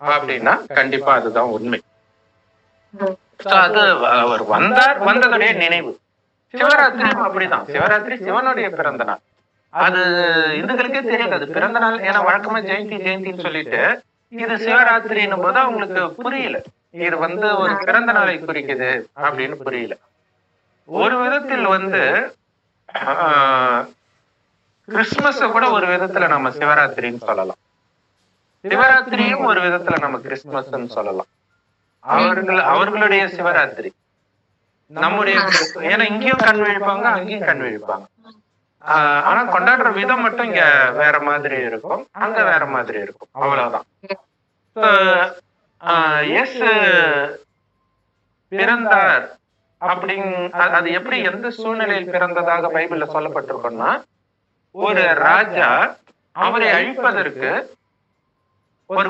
அப்படின்னா கண்டிப்பா அதுதான் உண்மை. அது அவர் வந்தார் வந்ததுடைய நினைவு. சிவராத்திரியும் அப்படிதான். சிவராத்திரி சிவனுடைய பிறந்த நாள். அது இந்துக்களுக்கே தெரியாது. அது பிறந்த நாள் ஏன்னா வழக்கமா ஜெயந்தி ஜெயந்தின்னு சொல்லிட்டு இது சிவராத்திரின்னும் போது அவங்களுக்கு புரியல. இது வந்து ஒரு பிறந்த நாளை குறிக்குது அப்படின்னு புரியல. ஒரு விதத்தில் வந்து கிறிஸ்துமஸ கூட ஒரு விதத்துல நம்ம சிவராத்திரின்னு சொல்லலாம். சிவராத்திரியும் ஒரு விதத்துல நம்ம கிறிஸ்துமஸ்ன்னு சொல்லலாம். அவர்கள் அவர்களுடைய சிவராத்திரி. நம்முடைய ஏன்னா இங்கேயும் கண் விழிப்பாங்க அங்கேயும் கண் விழிப்பாங்க. ஆனா கொண்டாடுற விதம் மட்டும் இங்க வேற மாதிரி இருக்கும். அங்க வேற மாதிரி இருக்கும். அவ்வளவுதான். எஸ் பிறந்தார் அப்படிங் அது எப்படி எந்த சூழ்நிலையில் பிறந்ததாக பைபிள்ல சொல்லப்பட்டிருக்கும்னா ஒரு ராஜா அவரை அழிப்பதற்கு ஒரு